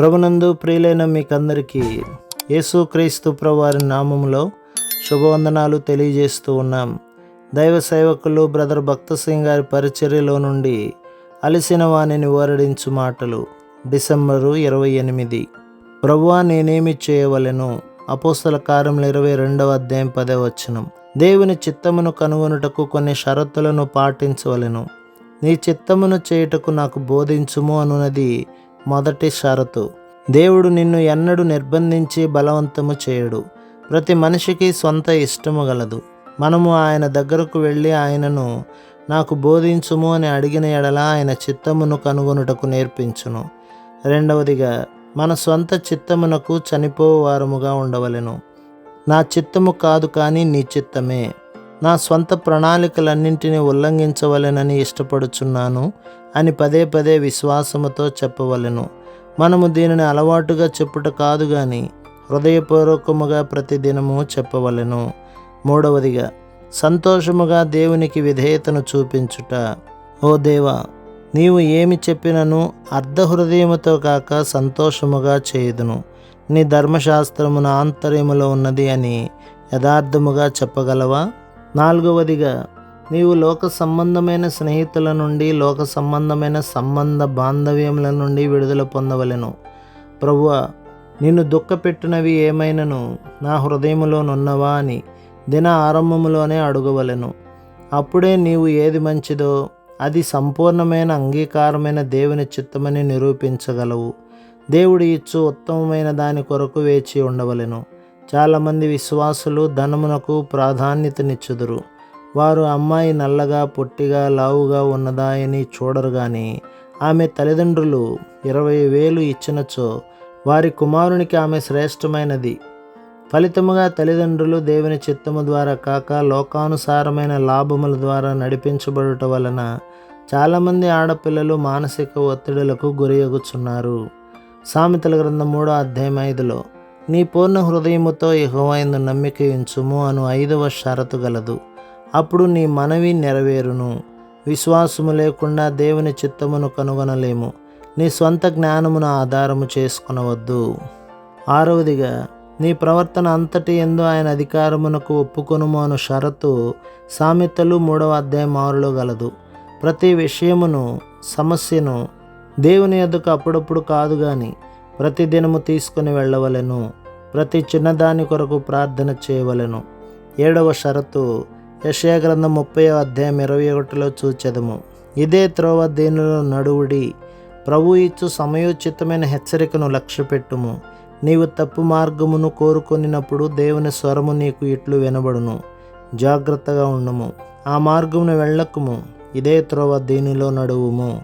ప్రభునందు ప్రియులైన మీకందరికీ యేసుక్రీస్తు ప్రభువారి నామములో శుభవందనాలు తెలియజేస్తూ ఉన్నాం. దైవ సేవకులు బ్రదర్ భక్త సింగ్ గారి పరిచర్యలో నుండి అలసిన వాణిని ఓరడించు మాటలు డిసెంబరు ఇరవై ఎనిమిది. ప్రభువా నేనేమి చేయవలెను? అపోస్తల కారంలో ఇరవై రెండవ అధ్యాయం పదే వచనం. దేవుని చిత్తమును కనుగొనుటకు కొన్ని షరతులను పాటించవలెను. నీ చిత్తమును చేయుటకు నాకు బోధించుము అనున్నది మొదటి షరతు. దేవుడు నిన్ను ఎన్నడూ నిర్బంధించి బలవంతము చేయడు. ప్రతి మనిషికి సొంత ఇష్టము గలదు. మనము ఆయన దగ్గరకు వెళ్ళి ఆయనను నాకు బోధించుము అని అడిగిన ఎడల ఆయన చిత్తమును కనుగొనుటకు నేర్పించును. రెండవదిగా మన సొంత చిత్తమునకు చనిపోవారముగా ఉండవలెను. నా చిత్తము కాదు కానీ నీ చిత్తమే. నా స్వంత ప్రణాళికలన్నింటినీ ఉల్లంఘించవలెనని ఇష్టపడుచున్నాను అని పదే పదే విశ్వాసముతో చెప్పవలెను. మనము దీనిని అలవాటుగా చెప్పుట కాదు కానీ హృదయపూర్వకముగా ప్రతిదినము చెప్పవలెను. మూడవదిగా సంతోషముగా దేవునికి విధేయతను చూపించుట. ఓ దేవా నీవు ఏమి చెప్పినను అర్ధహృదయముతో కాక సంతోషముగా చేయుదును. నీ ధర్మశాస్త్రమున ఆంతర్యములో ఉన్నది అని యథార్థముగా చెప్పగలవా? నాలుగవదిగా నీవు లోక సంబంధమైన స్నేహితుల నుండి లోక సంబంధమైన సంబంధ బాంధవ్యముల నుండి విడుదల పొందవలెను. ప్రభువ నిన్ను దుఃఖపెట్టినవి ఏమైనను? నా హృదయములోనున్నవా అని దిన ఆరంభములోనే అడుగవలెను. అప్పుడే నీవు ఏది మంచిదో అది సంపూర్ణమైన అంగీకారమైన దేవుని చిత్తమని నిరూపించగలవు. దేవుడు ఇచ్చు ఉత్తమమైన దాని కొరకు వేచి ఉండవలెను. చాలామంది విశ్వాసులు ధనమునకు ప్రాధాన్యతనిచ్చుదురు. వారు అమ్మాయి నల్లగా పొట్టిగా లావుగా ఉన్నదా అని చూడరు కానీ ఆమె తల్లిదండ్రులు ఇరవై వేలు ఇచ్చినచో వారి కుమారునికి ఆమె శ్రేష్టమైనది. ఫలితముగా తల్లిదండ్రులు దేవుని చిత్తము ద్వారా కాక లోకానుసారమైన లాభముల ద్వారా నడిపించబడుట వలన చాలామంది ఆడపిల్లలు మానసిక ఒత్తిడులకు గురియగుచున్నారు సామెతల గ్రంథం మూడో అధ్యాయం ఐదులో నీ పూర్ణ హృదయముతో యెహోవాయందు నమ్మిక ఉంచుము అను ఐదవ షరతు గలదు. అప్పుడు నీ మనవి నెరవేరును. విశ్వాసము లేకుండా దేవుని చిత్తమును కనుగొనలేము. నీ స్వంత జ్ఞానమును ఆధారము చేసుకొనవద్దు. ఆరవదిగా నీ ప్రవర్తన అంతటి ఎందు ఆయన అధికారమునకు ఒప్పుకొనుము అను షరతు సామెతలు మూడవ అధ్యాయం ఆరులో గలదు. ప్రతి విషయమును సమస్యను దేవుని ఎదుకు అప్పుడప్పుడు కాదు కానీ ప్రతిదినము తీసుకుని వెళ్ళవలెను. ప్రతి చిన్నదాని కొరకు ప్రార్థన చేయవలెను. ఏడవ షరతు యశయగ్రంథం ముప్పై అధ్యాయం ఇరవై ఒకటిలో చూచెదము. ఇదే త్రోవ దీనిలో నడువుడి ప్రభు ఇచ్చు సమయోచితమైన హెచ్చరికను లక్ష్యపెట్టుము. నీవు తప్పు మార్గమును కోరుకొనినప్పుడు దేవుని స్వరము నీకు ఇట్లు వినబడును. జాగ్రత్తగా ఉండము. ఆ మార్గమును వెళ్ళకుము. ఇదే త్రోవ దీనిలో నడువుము.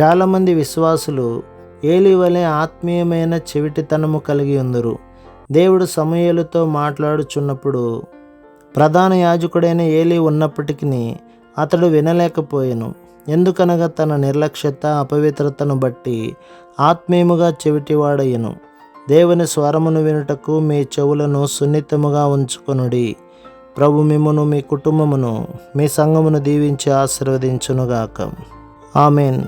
చాలామంది విశ్వాసులు ఏలి వలె ఆత్మీయమైన చెవిటితనము కలిగి ఉందరు. దేవుడు సమయలతో మాట్లాడుచున్నప్పుడు ప్రధాన యాజకుడైన ఏలి ఉన్నప్పటికీ అతడు వినలేకపోయాను. ఎందుకనగా తన నిర్లక్ష్యత అపవిత్రతను బట్టి ఆత్మీయముగా చెవిటివాడయ్యను. దేవుని స్వరమును వినుటకు మీ చెవులను సున్నితముగా ఉంచుకొనుడి. ప్రభు మిమ్మను మీ కుటుంబమును మీ సంఘమును దీవించి ఆశీర్వదించునుగాక. ఆమెన్.